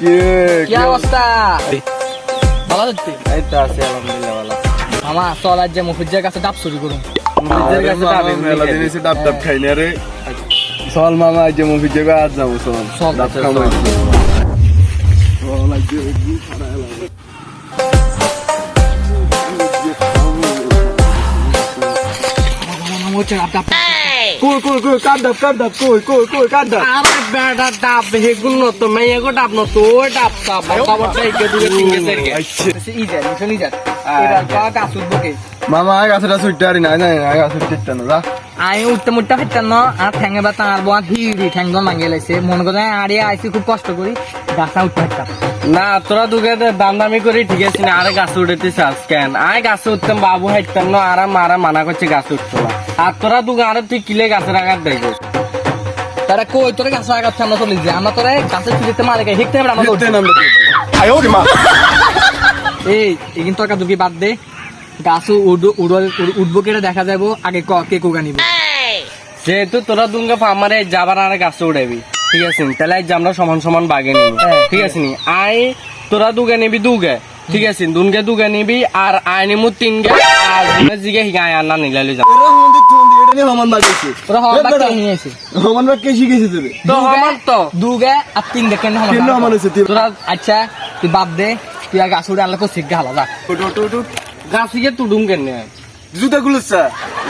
কি কি অবস্থা? ভালো হচ্ছে এই তো আছে আলহামদুলিল্লাহ ভালো মামা চল আজ যে মুখুজ্জের কাছে ডাব চুরি করুম। মুফিজের কাছে ডাব মেলা দিন এসে ডাব ডাব খাই না রে চল মামা আজ যে মুফিজের কাছে আজ যাব চল। চল, ডাব খাব চল। আজ যে খানা এলাম। কই কই কই কাট ডাব কাট ডাব? কই কই কই কাট ডাব? আরে বেটা ডাব হেগুন নতো মেয়ে গো ডাব নতো ওই ডাব তা বড় বড় একে দুগে তিনগে সেরগে আচ্ছা। মিশন ইজার এবার পা গাছ উঠবো কে? মামা আগে গাছটা সুইটটা আরি না না আগে গাছ না যা। আমি উঠতে মুঠতে হাঁটতাম না আর ঠ্যাঙে বা তাঁর বোয়া হিড়ি ঠ্যাং ভাঙিয়ে লাইছে মনে করে আড়িয়ে আইসি খুব কষ্ট করি। গাছা উঠতে হাঁটতাম না তোরা দুগে দাম দামি করি ঠিক আছে না আরে গাছ উঠেতে চাস কেন? আয় গাছে উঠতাম বাবু হাইতাম না আর মারা মানা করছে গাছ উঠতো না। আর তোরা দুগে আরে তুই কিলে গাছের আঘাত দেখো তারা কই? তোরা গাছ আগাত আমরা চলে যাই আমরা তোরা গাছের চুরিতে মারে গাই আমরা এই এই কিন্তু তোর দুকি বাদ দে। গাছ উঠবো কেটে দেখা যাব। আগে ক কে কোগা নিবে? যেহেতু তোরা দুঙ্গে ফার্মারে যাবার আরে গাছে উড়াবি। ঠিক আছে? তাহলে আজ আমরা সমান সমান বাগে নিবি। হ্যাঁ। ঠিক আছে নি? আই তোরা দুগে নিবি দুগে ঠিক আছে দুনগে দুগে নিবি আর আই নিমু তিনগে। আর জিগে হিগা আয় না নিলালি যা হমান বাজেছে তোরা হওয়ার বাচ্চা নিয়ে এসে হমান বা কে শিখেছে তোরে। তো আমার তো। দুগে আর তিন দেখে কেন হমান হয়েছে তোরা আচ্ছা তুই বাদ দে তুই উড়ে আনলে তো শিখে হালা যা। উঠ উঠ উঠ উঠ তুডুম কেন? জুতা গুলোসা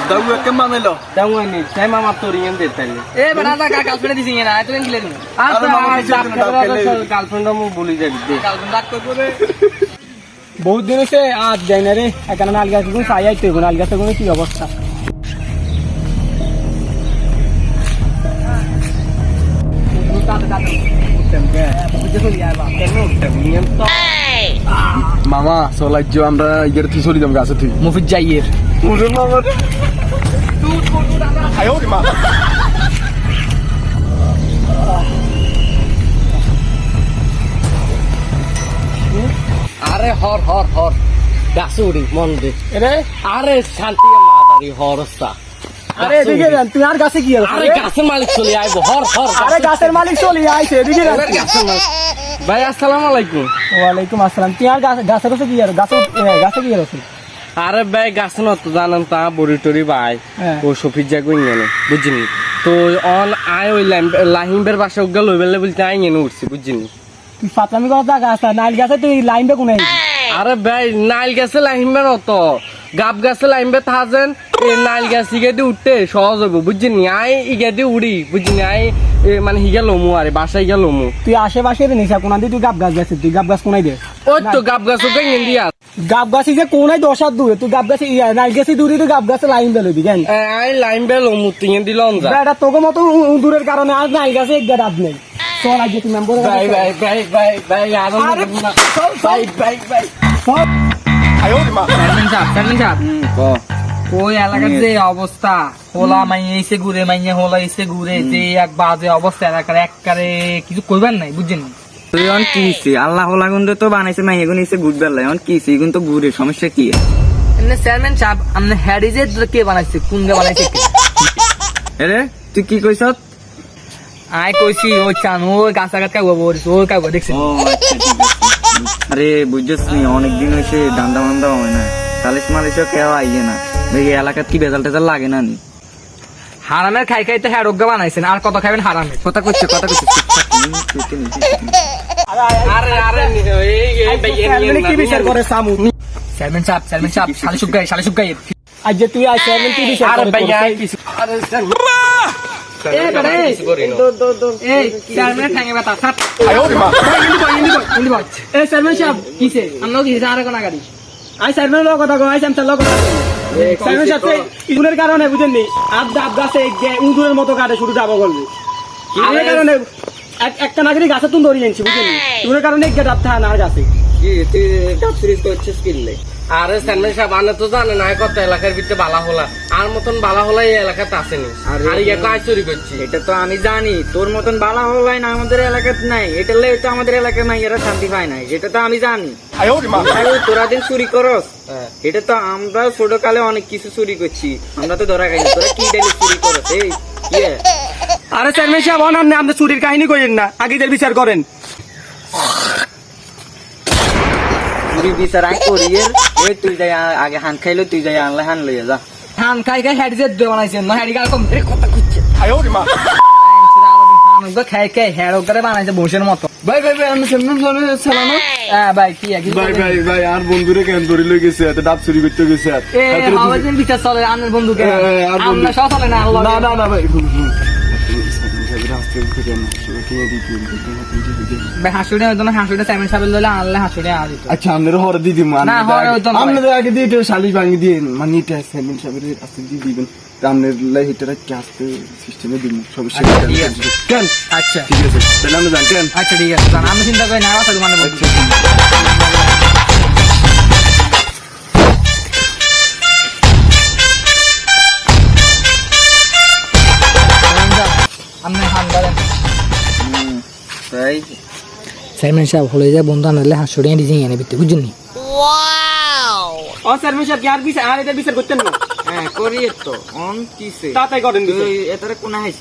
দাউ একে মানাইলো তেমন নি তাই মামা তোর ইয়েন দে তাইলে। এ বেটা দা গাছ ফেলে দিছিস না তুই কিলে নি আরে মামা কিছু না, ডাব খেলে। গার্লফ্রেন্ড মু বলি যাবি দে। গার্লফ্রেন্ড ডাক করব বহুত দিন হচ্ছে আজ যাই না রে। এখানে নাল গাছগুলো চাই আইতে কোনো কি অবস্থা? মামা চলাইজ আমরা ইগের তুই চলি যাম গাছে তুই মুফিদ জাইয়ের। ওরে মামা আয় মা। আরে হর হর হর। গাছে উড়ি মন দে আরে শান্তি মাতারি হরসা আরে এদিকে যান তুই আর গাছে কি আরে গাছের মালিক চলে আইব হর হর আরে গাছের মালিক। চলে আইছে এদিকে যান গাছের- গাছের মালিক। ভাই আসসালামু আলাইকুম। ওয়ালাইকুম আসসালাম। তুই আর গাছ- গাছের কাছে কি আর গাছে গাছে কি আর আছে আরে ভাই গাছে নত জানান তা বড়ি টরি ভাই হ্যাঁ। ও গেল বুঝিনি। তো অন আয় ওই লাহিমবের বাসা গেল ওই বেলে বলতে আই উঠছি বুঝিনি। তুই ফাতলামি করা যা গাছ নাইল গাছে তুই লাইন বে কোনে? আরে ভাই নাইল গাছে লাহিমবে নত গাব গাছে লাহিমবে থাজেন গাছ উঠতে সহজ হইব উড়ি বুঝিনি আই এ মানে হিগে লমু আরে বাসায় লমু। তুই আশেপাশে রে নিসা কোনা দিয়ে তুই গাব গাছ গাছে তুই গাব গাছ কোনাই দে? ওই তো গাব গাছ ওকে ইন্ডিয়া গাব গাছি যে কোনাই দশার দূরে তুই গাব গাছে নাইল গাছে দূরে তুই গাব গাছে লাইন কেন আই লমু দিল যা। এটা তোকে মতো দূরের কারণে আর নাইল গাছে এক নেই। চল আগে তুই মেম্বর ভাই ভাই ভাই ভাই ভাই আর আরে, ভাই ভাই ভাই চেয়ারম্যান সাহেব চেয়ারম্যান সাহেব। ওই এলাকার যে অবস্থা? হোলা মাইয়ে এসে ঘুরে মাইয়ে হোলা এসে ঘুরে যে এক বাজে অবস্থা এলাকার এককারে কিছু কইবার নাই বুঝছেন? তুই অন কিছি আল্লাহ লাগুন তো বানাইছে মাই এগুন ইসে গুড বেলা অন কিছি এগুন তো ঘুরে সমস্যা কি? এমনি চেয়ারম্যান সাহেব আপনি হ্যাডি যে কে বানাইছে কোন কে? বানাইছে? আরে তুই কি কইছ? আই কইছি ওই চান ওই গাছ ওই কাগো দেখছেন? ও আছে। আরে বুঝছস নি অনেক দিন হইছে দান্দা মান্দা হয় না। সালিশ মালিশ কেউ আইয়ে না। দেখি এলাকাত কি বেজাল টেজাল লাগে না নি? হারামের খাই খাইতে হ্যাঁ রোগ্য বানাইছেন আর কত খাবেন হারামের কথা কইছে কথা চুপচাপ আরে আরে এই এই চেয়ারম্যানে কি বিচার করে সামু? চেয়ারম্যান সাহেব চেয়ারম্যান সাহেব শালি সুগাই শালি সুগাই আজ তুই আই চেয়ারম্যান কি বিচার আরে ভাই তোর? কিছু আরে এই এই এই চেয়ারম্যান আই লোক কথা কো আই লোক কথা ইগুনের কারণে বুঝেন নি আব ডাব গাছে উঁদুরের মতো কাটে শুধু ডাবা করবে। এর কারণে একটা নাগরিক গাছে তুমি ধরিয়ে আনছি বুঝলি নি। কারণে এক ডাব থাকা না গাছে। কি তুই ডাব সিরিজ করছিস কিনলে আরে স্যারম্যান সাহেব আনে তো জানে না কত এলাকার ভিতরে বালা হলা। আর মতন বালা হলা এই এলাকাতে আসেনি। আর ইয়া কাজ চুরি করছি। এটা তো আমি জানি তোর মতন বালা হলাই না আমাদের এলাকাত নাই। এটা লে তো আমাদের এলাকায় মাইয়ারা শান্তি পায় নাই সেটা তো আমি জানি। তোরা দিন চুরি করস। এটা তো আমরা ছোট কালে অনেক কিছু চুরি করছি। আমরা তো ধরা খাইনি তোরা কি ডেলি চুরি করস এই ইয়ে। আরে চেয়ারম্যান সাহেব অনার আপনি চুরির কাহিনী করেন না আগে বিচার করেন। তুই বিচার আই করিয়ে তুই যাই আগে হান খাইলো তুই যাই আনলে হান লইয়া যা। ধান খাই খাই হেড যে দে বানাইছেন না হেডি গাল কম। রে কথা কইছে। খাই খাই হেড করে বানাইছে বসের মতো। ভাই ভাই ভাই আমি সেমন জনে চালানো হ্যাঁ ভাই কি কি ভাই ভাই ভাই আর বন্ধুরে কেন ধরে লই গেছে? এত ডাব চুরি করতে গেছে আর। এ হাতের দিন বিচার চলে আনের বন্ধুকে। আর বন্ধু- না না না না ভাই ভাই হাসুড়ে হইতো না হাসুড়ে সাইমন আনলে হাসুড়ে আর আচ্ছা আপনারা হরে দিয়ে ভাই। আপনাদের আগে দিয়ে শালিশ ভাঙি দিয়ে মানে এটা সেভেন সাহেবের আসতে দিয়ে দিবেন। আপনার লাই হিটারে কি আসতে সিস্টেমে দিন সমস্যা আচ্ছা, ঠিক আছে। কেন? আচ্ছা। ঠিক আছে তাহলে আমরা জানতেন আচ্ছা ঠিক আছে। আমি চিন্তা করি না সাথে মানে সাইমন সাহেব হলে যায় বন্ধু আনলে হাসুড়ে ডিজাইন এনে বিতে বুঝছেন নি? ও মিশার কি আর বিচার আর এটা বিচার করতেন না? হ্যাঁ করিয়ে তো অন কিসে? তাড়াতাড়ি করেন। তুই এটারে কোনা হাইছ?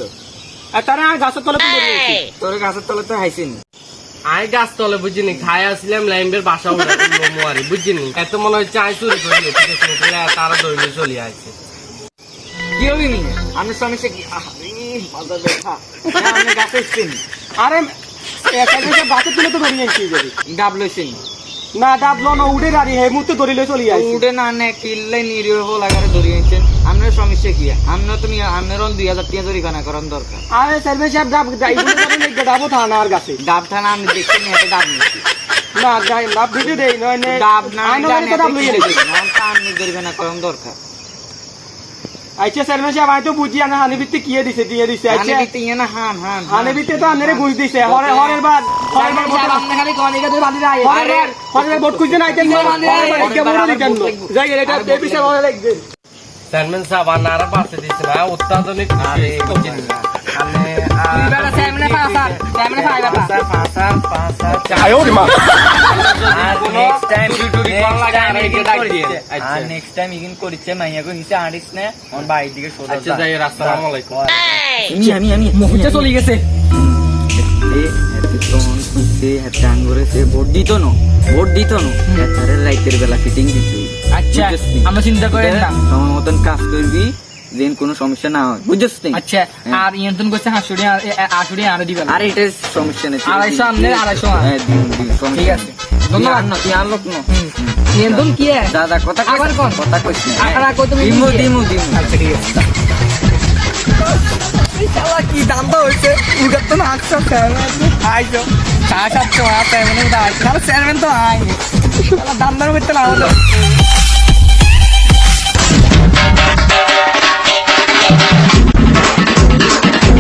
আর তারা গাছের তলে তোর গাছের তলে তো হাইছিনি। আই গাছ তলে বুঝিনি খাই আসছিলাম লাইম্বের বাসা উঠে মোমোয়ারি বুঝিনি এত মনে হচ্ছে আই চুরি করে ঠিক আছে তারা দৌড়ে চলে আসছে কি হবি নি? আমি আহ, ই, মাথা ব্যথা হ্যাঁ, আমি গাছে আরে স্যার তুলে তো ধরে নিয়েছি যদি ডাব লইছেন না ডাবলো না উড়ে গাড়ি হে মুহূর্তে ধরে লয়ে চলে আসছি উঠে না নে কিল্লে নিরীহ লাগারে ধরিয়েছেন আপনার সমস্যা কি? আপনার তুমি আপনার দুই হাজার টাকা জরিমানা করার দরকার। আরে মিশার ডাব এইগুলো কারণে ডাবও থানা ডাব থানা আমি দেখছি না এটা ডাব নিচ্ছি না ডাব- ডাব দেই নয় ডাব না ডাব লইয়ে জরিমানা করার দরকার। আচ্ছা স্যার মিশার আমি তো বুঝি আমি হানি ভিত্তি কিয়ে দিছে দিয়ে দিছে আচ্ছা ইয়ে না হান হান হানি ভিত্তি তো আনারে বুঝ দিছে হরে হরের বাদ হরের বাদ ভোট- আপনি খালি কনিকে তুই বাঁধি রাই হরের বাদ হরের বাদ ভোট খুঁজতে নাই কেন কে বড় দিতেন যাই এটা বেবি বিষয়ে ভালো লাগবে চেয়ারম্যান সাহেব আনারা পাশে দিছে না অত্যাধুনিক বুঝিনি মানে তুই বেটা সাইমনে পাসা সাইমনে পাই বেটা পাঁচার পাঁচার পাঁচার আর নেক্সট টাইম চলে গেছে ভোট দিত না ভোট দিত না রাইতের বেলা ফিটিং দিত আচ্ছা আমরা চিন্তা করেন না। মতন কাজ করবি যেন কোনো সমস্যা না হয়। বুঝছিস তুই আচ্ছা হ্যাঁ। আর ইয়ন্তন করছে হাসুড়ি হাসুড়ি দিবেন আর এটা সমস্যা নেই আড়াইশো আপনি আড়াইশো ঠিক আছে। হ্যাঁ, ধন্যবাদ না। তুই কি দাদা কথা আবার কোন। কথা কইছ না। কই তুমি দিমু দিমু দিমু। আচ্ছা ঠিক আছে। কি দাম হয়েছে তো না আটশো আইসো সাড়ে সাতশো তাহলে তো দাম দাম না হলো।